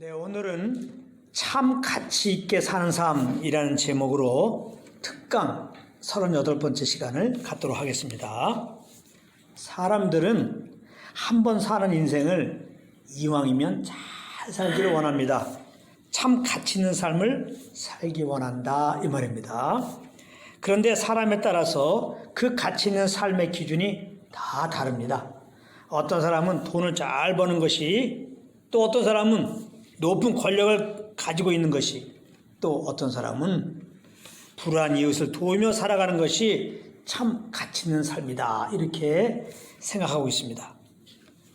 네, 오늘은 참 가치 있게 사는 삶이라는 제목으로 특강 38번째 시간을 갖도록 하겠습니다. 사람들은 한 번 사는 인생을 이왕이면 잘 살기를 원합니다. 참 가치 있는 삶을 살기 원한다 이 말입니다. 그런데 사람에 따라서 그 가치 있는 삶의 기준이 다 다릅니다. 어떤 사람은 돈을 잘 버는 것이 또 어떤 사람은 높은 권력을 가지고 있는 것이 또 어떤 사람은 불안 이웃을 도우며 살아가는 것이 참 가치 있는 삶이다. 이렇게 생각하고 있습니다.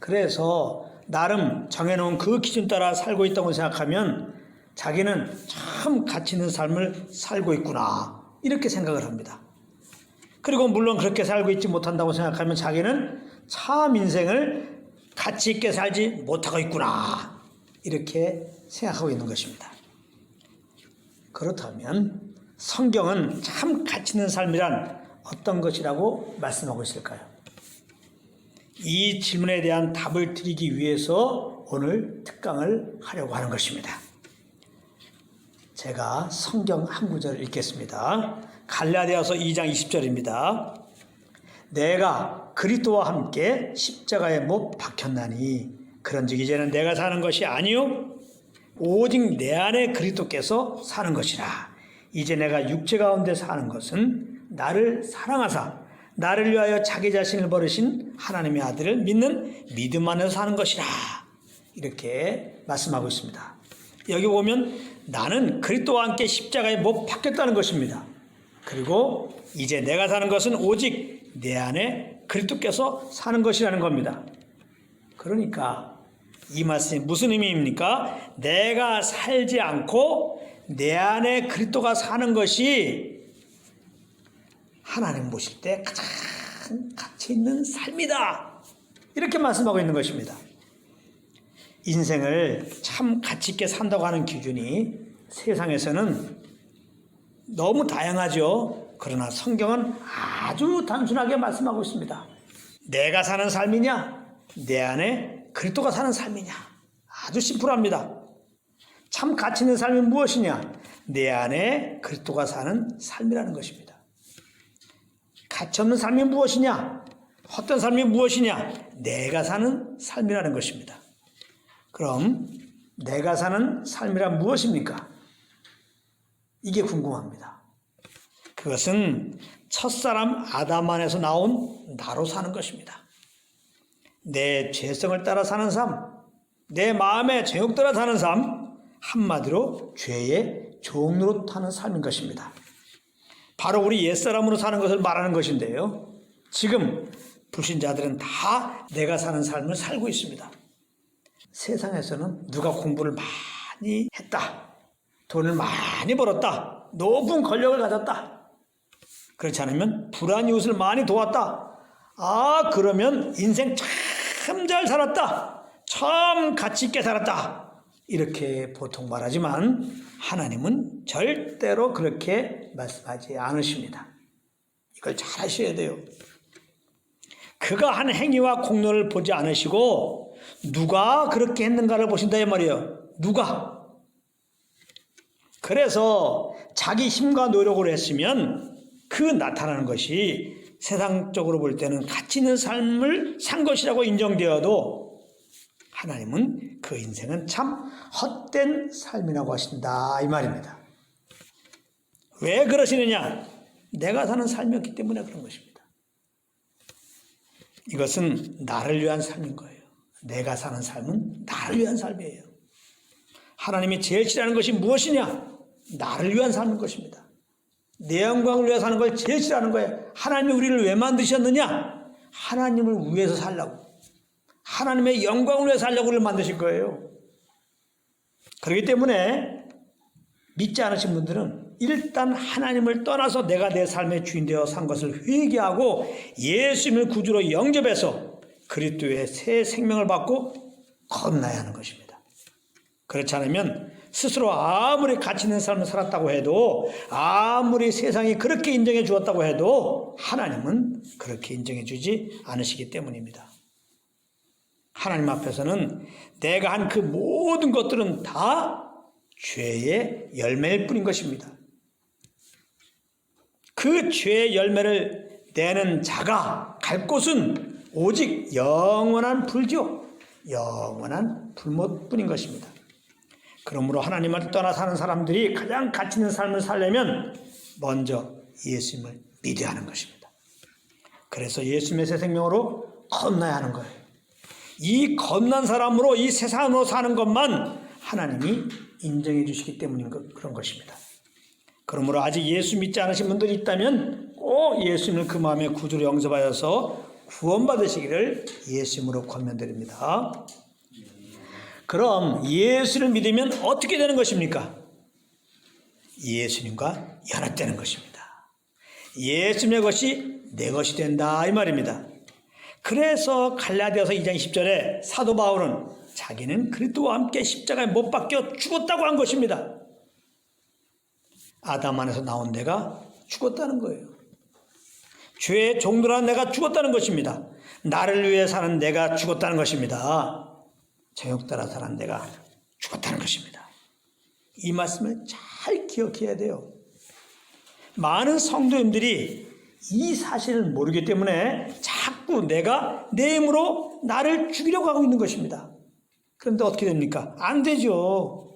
그래서 나름 정해놓은 그 기준 따라 살고 있다고 생각하면 자기는 참 가치 있는 삶을 살고 있구나. 이렇게 생각을 합니다. 그리고 물론 그렇게 살고 있지 못한다고 생각하면 자기는 참 인생을 가치 있게 살지 못하고 있구나. 이렇게 생각하고 있는 것입니다. 그렇다면 성경은 참 가치 있는 삶이란 어떤 것이라고 말씀하고 있을까요? 이 질문에 대한 답을 드리기 위해서 오늘 특강을 하려고 하는 것입니다. 제가 성경 한 구절을 읽겠습니다. 갈라디아서 2장 20절입니다. 내가 그리스도와 함께 십자가에 못 박혔나니 그런즉 이제는 내가 사는 것이 아니요 오직 내 안에 그리스도께서 사는 것이라. 이제 내가 육체 가운데 사는 것은 나를 사랑하사 나를 위하여 자기 자신을 버리신 하나님의 아들을 믿는 믿음 안에서 사는 것이라. 이렇게 말씀하고 있습니다. 여기 보면 나는 그리스도와 함께 십자가에 못 박혔다는 것입니다. 그리고 이제 내가 사는 것은 오직 내 안에 그리스도께서 사는 것이라는 겁니다. 그러니까 이 말씀이 무슨 의미입니까? 내가 살지 않고 내 안에 그리스도가 사는 것이 하나님 보실 때 가장 가치 있는 삶이다. 이렇게 말씀하고 있는 것입니다. 인생을 참 가치 있게 산다고 하는 기준이 세상에서는 너무 다양하죠. 그러나 성경은 아주 단순하게 말씀하고 있습니다. 내가 사는 삶이냐? 내 안에 그리스도가 사는 삶이냐? 아주 심플합니다. 참 가치 있는 삶이 무엇이냐? 내 안에 그리스도가 사는 삶이라는 것입니다. 가치 없는 삶이 무엇이냐? 헛된 삶이 무엇이냐? 내가 사는 삶이라는 것입니다. 그럼 내가 사는 삶이란 무엇입니까? 이게 궁금합니다. 그것은 첫사람 아담 안에서 나온 나로 사는 것입니다. 내 죄성을 따라 사는 삶, 내 마음의 정욕 따라 사는 삶, 한마디로 죄의 종로로 타는 삶인 것입니다. 바로 우리 옛사람으로 사는 것을 말하는 것인데요. 지금 불신자들은 다 내가 사는 삶을 살고 있습니다. 세상에서는 누가 공부를 많이 했다. 돈을 많이 벌었다. 높은 권력을 가졌다. 그렇지 않으면 불안 이웃을 많이 도왔다. 아, 그러면 인생 참 잘 살았다. 참 가치 있게 살았다. 이렇게 보통 말하지만 하나님은 절대로 그렇게 말씀하지 않으십니다. 이걸 잘 하셔야 돼요. 그가 한 행위와 공로를 보지 않으시고 누가 그렇게 했는가를 보신다 이 말이에요. 누가? 그래서 자기 힘과 노력으로 했으면 그 나타나는 것이 세상적으로 볼 때는 가치 있는 삶을 산 것이라고 인정되어도 하나님은 그 인생은 참 헛된 삶이라고 하신다 이 말입니다. 왜 그러시느냐? 내가 사는 삶이었기 때문에 그런 것입니다. 이것은 나를 위한 삶인 거예요. 내가 사는 삶은 나를 위한 삶이에요. 하나님이 제일 싫어하는 것이 무엇이냐? 나를 위한 삶인 것입니다. 내 영광을 위해 사는 걸 제일 싫어하는 거예요. 하나님이 우리를 왜 만드셨느냐? 하나님을 위해서 살라고. 하나님의 영광을 위해 살려고 우리를 만드신 거예요. 그렇기 때문에 믿지 않으신 분들은 일단 하나님을 떠나서 내가 내 삶의 주인 되어 산 것을 회개하고 예수님을 구주로 영접해서 그리스도의 새 생명을 받고 건너야 하는 것입니다. 그렇지 않으면 스스로 아무리 가치 있는 삶을 살았다고 해도 아무리 세상이 그렇게 인정해 주었다고 해도 하나님은 그렇게 인정해 주지 않으시기 때문입니다. 하나님 앞에서는 내가 한 그 모든 것들은 다 죄의 열매일 뿐인 것입니다. 그 죄의 열매를 내는 자가 갈 곳은 오직 영원한 불지요. 영원한 불못뿐인 것입니다. 그러므로 하나님을 떠나 사는 사람들이 가장 가치 있는 삶을 살려면 먼저 예수님을 믿어야 하는 것입니다. 그래서 예수님의 새 생명으로 건너야 하는 거예요. 이 건난 사람으로 이 세상으로 사는 것만 하나님이 인정해 주시기 때문인 것, 그런 것입니다. 그러므로 아직 예수 믿지 않으신 분들이 있다면 꼭 예수님을 그 마음에 구주로 영접하여서 구원받으시기를 예수님으로 권면드립니다. 그럼 예수를 믿으면 어떻게 되는 것입니까? 예수님과 연합되는 것입니다. 예수님의 것이 내 것이 된다 이 말입니다. 그래서 갈라디아서 2장 10절에 사도 바울은 자기는 그리스도와 함께 십자가에 못 박혀 죽었다고 한 것입니다. 아담 안에서 나온 내가 죽었다는 거예요. 죄의 종들한 내가 죽었다는 것입니다. 나를 위해 사는 내가 죽었다는 것입니다. 정욕 따라 사는 내가 죽었다는 것입니다. 이 말씀을 잘 기억해야 돼요. 많은 성도님들이 이 사실을 모르기 때문에 자꾸 내가 내 힘으로 나를 죽이려고 하고 있는 것입니다. 그런데 어떻게 됩니까? 안 되죠.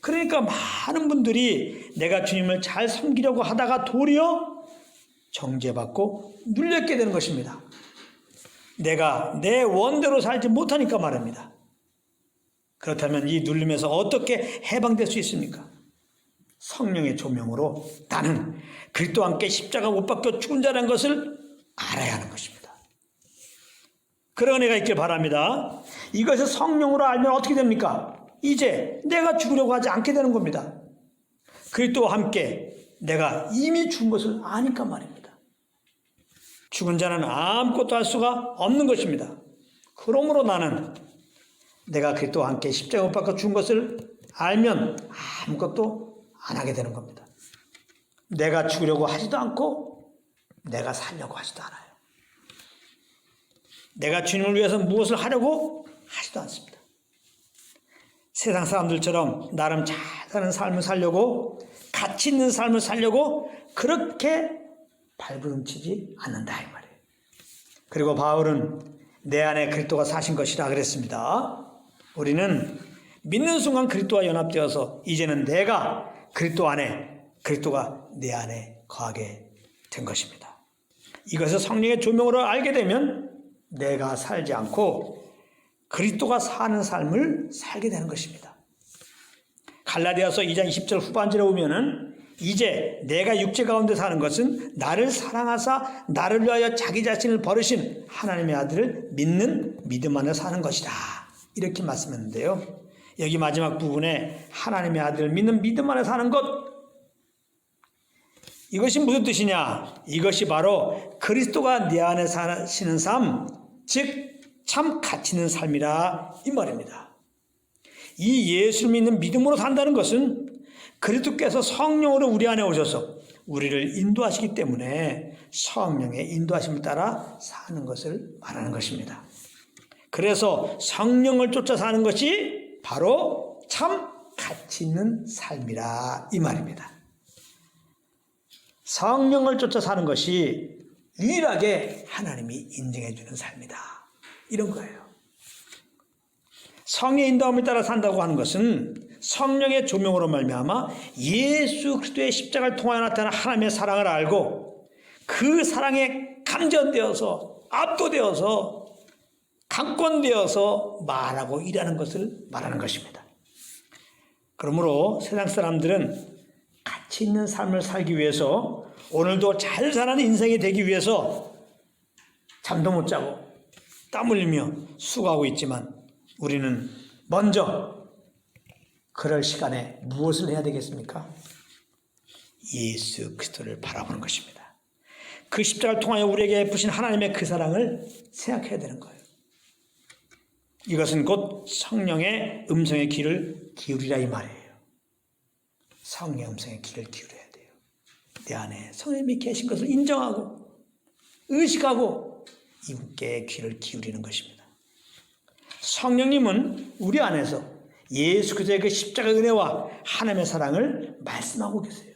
그러니까 많은 분들이 내가 주님을 잘 섬기려고 하다가 도리어 정죄받고 눌렸게 되는 것입니다. 내가 내 원대로 살지 못하니까 말입니다. 그렇다면 이 눌림에서 어떻게 해방될 수 있습니까? 성령의 조명으로 나는 그리스도와 함께 십자가 못 박혀 죽은 자라는 것을 알아야 하는 것입니다. 그런 은혜가 있길 바랍니다. 이것을 성령으로 알면 어떻게 됩니까? 이제 내가 죽으려고 하지 않게 되는 겁니다. 그리스도와 함께 내가 이미 죽은 것을 아니까 말입니다. 죽은 자는 아무것도 할 수가 없는 것입니다. 그러므로 나는 내가 그리스도와 함께 십자가 못 박혀 죽은 것을 알면 아무것도 안 하게 되는 겁니다. 내가 죽으려고 하지도 않고 내가 살려고 하지도 않아요. 내가 주님을 위해서 무엇을 하려고 하지도 않습니다. 세상 사람들처럼 나름 잘 사는 삶을 살려고 가치 있는 삶을 살려고 그렇게 발부름치지 않는다 이 말이에요. 그리고 바울은 내 안에 그리스도가 사신 것이라 그랬습니다. 우리는 믿는 순간 그리스도와 연합되어서 이제는 내가 그리스도 안에 그리스도가 내 안에 거하게 된 것입니다. 이것을 성령의 조명으로 알게 되면 내가 살지 않고 그리스도가 사는 삶을 살게 되는 것입니다. 갈라디아서 2장 20절 후반절에 보면은 이제 내가 육체 가운데 사는 것은 나를 사랑하사 나를 위하여 자기 자신을 버리신 하나님의 아들을 믿는 믿음 안에 사는 것이다. 이렇게 말씀했는데요. 여기 마지막 부분에 하나님의 아들을 믿는 믿음 안에 사는 것 이것이 무슨 뜻이냐? 이것이 바로 그리스도가 내 안에 사시는 삶, 즉 참 가치 있는 삶이라 이 말입니다. 이 예수를 믿는 믿음으로 산다는 것은 그리스도께서 성령으로 우리 안에 오셔서 우리를 인도하시기 때문에 성령의 인도하심을 따라 사는 것을 말하는 것입니다. 그래서 성령을 쫓아 사는 것이 바로 참 가치 있는 삶이라 이 말입니다. 성령을 쫓아 사는 것이 유일하게 하나님이 인정해 주는 삶이다. 이런 거예요. 성의 인도함을 따라 산다고 하는 것은 성령의 조명으로 말미암아 예수 그리스도의 십자가를 통하여 나타난 하나님의 사랑을 알고 그 사랑에 감전되어서 압도되어서 강권되어서 말하고 일하는 것을 말하는 것입니다. 그러므로 세상 사람들은 가치 있는 삶을 살기 위해서 오늘도 잘 사는 인생이 되기 위해서 잠도 못 자고 땀 흘리며 수고하고 있지만 우리는 먼저 그럴 시간에 무엇을 해야 되겠습니까? 예수 그리스도를 바라보는 것입니다. 그 십자가를 통하여 우리에게 베푸신 하나님의 그 사랑을 생각해야 되는 거예요. 이것은 곧 성령의 음성의 귀를 기울이라 이 말이에요. 성령의 음성의 귀를 기울여야 돼요. 내 안에 성령님이 계신 것을 인정하고 의식하고 이분께 귀를 기울이는 것입니다. 성령님은 우리 안에서 예수 그리스도의 그 십자가 은혜와 하나님의 사랑을 말씀하고 계세요.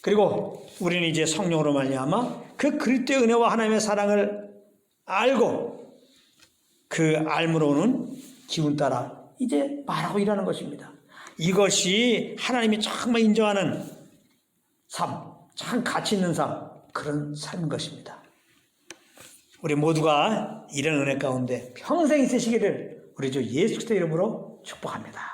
그리고 우리는 이제 성령으로 말미암아 그 그리스도의 은혜와 하나님의 사랑을 알고 그 알므로는 기운 따라 이제 말하고 일하는 것입니다. 이것이 하나님이 정말 인정하는 삶, 참 가치 있는 삶, 그런 삶인 것입니다. 우리 모두가 이런 은혜 가운데 평생 있으시기를 우리 주 예수 그리스도 이름으로 축복합니다.